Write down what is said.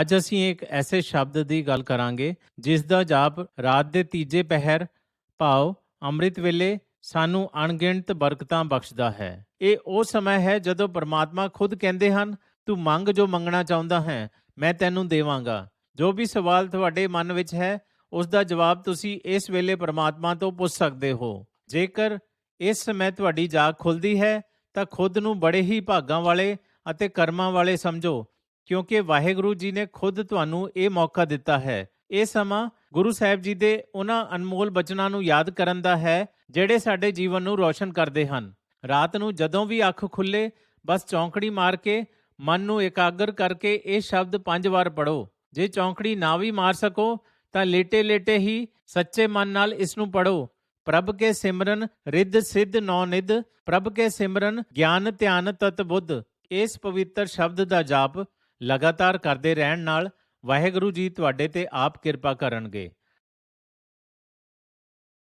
ਅੱਜ ਅਸੀਂ ਇੱਕ ਐਸੇ ਸ਼ਬਦ ਦੀ ਗੱਲ ਕਰਾਂਗੇ, ਜਿਸ ਦਾ ਜਾਪ ਰਾਤ ਦੇ ਤੀਜੇ ਪਹਿਰ ਭਾਵ ਅੰਮ੍ਰਿਤ ਵੇਲੇ ਸਾਨੂੰ ਅਣਗਿਣਤ ਬਰਕਤਾਂ ਬਖਸ਼ਦਾ ਹੈ। ਇਹ ਉਹ ਸਮਾਂ ਹੈ ਜਦੋਂ ਪਰਮਾਤਮਾ ਖੁਦ ਕਹਿੰਦੇ ਹਨ, ਤੂੰ ਮੰਗ ਜੋ ਮੰਗਣਾ ਚਾਹੁੰਦਾ ਹੈ, ਮੈਂ ਤੈਨੂੰ ਦੇਵਾਂਗਾ। ਜੋ ਵੀ ਸਵਾਲ ਤੁਹਾਡੇ ਮਨ ਵਿੱਚ ਹੈ, ਉਸ ਦਾ ਜਵਾਬ ਤੁਸੀਂ ਇਸ ਵੇਲੇ ਪਰਮਾਤਮਾ ਤੋਂ ਪੁੱਛ ਸਕਦੇ ਹੋ। ਜੇਕਰ ਇਸ ਸਮੇਂ ਤੁਹਾਡੀ ਜਾਗ ਖੁੱਲਦੀ ਹੈ, ਤਾਂ ਖੁਦ ਨੂੰ ਬੜੇ ਹੀ ਭਾਗਾਂ ਵਾਲੇ ਅਤੇ ਕਰਮਾਂ ਵਾਲੇ ਸਮਝੋ ਕਿਉਂਕਿ ਵਾਹਿਗੁਰੂ ਜੀ ਨੇ ਖੁਦ ਤੁਹਾਨੂੰ ਇਹ ਮੌਕਾ ਦਿੱਤਾ ਹੈ। ਇਹ ਸਮਾਂ ਗੁਰੂ ਸਾਹਿਬ ਜੀ ਦੇ ਉਹਨਾਂ ਅਨਮੋਲ ਬਚਨਾਂ ਨੂੰ ਯਾਦ ਕਰਨ ਦਾ ਹੈ, ਜਿਹੜੇ ਸਾਡੇ ਜੀਵਨ ਨੂੰ ਰੌਸ਼ਨ ਕਰਦੇ ਹਨ। ਰਾਤ ਨੂੰ ਜਦੋਂ ਵੀ ਅੱਖ ਖੁੱਲੇ, ਬਸ ਚੌਂਕੜੀ ਮਾਰ ਕੇ, ਮਨ ਨੂੰ ਇਕਾਗਰ ਕਰਕੇ ਇਹ ਸ਼ਬਦ ਪੰਜ ਵਾਰ ਪੜੋ ਜੇ ਚੌਂਕੜੀ ਨਾ ਵੀ ਮਾਰ ਸਕੋ, ਤਾਂ ਲੇਟੇ ਲੇਟੇ ਹੀ ਸੱਚੇ ਮਨ ਨਾਲ ਇਸ ਨੂੰ ਪੜੋ ਪ੍ਰਭ ਕੇ ਸਿਮਰਨ ਰਿੱਧ ਸਿੱਧ ਨੌ ਨਿਧ, ਪ੍ਰਭ ਕੇ ਸਿਮਰਨ ਗਿਆਨ ਧਿਆਨ ਤਤ ਬੁੱਧ। ਇਸ ਪਵਿੱਤਰ ਸ਼ਬਦ ਦਾ ਜਾਪ ਲਗਾਤਾਰ ਕਰਦੇ ਰਹਿਣ ਨਾਲ ਵਾਹਿਗੁਰੂ ਜੀ ਤੁਹਾਡੇ ਤੇ ਆਪ ਕਿਰਪਾ ਕਰਨਗੇ।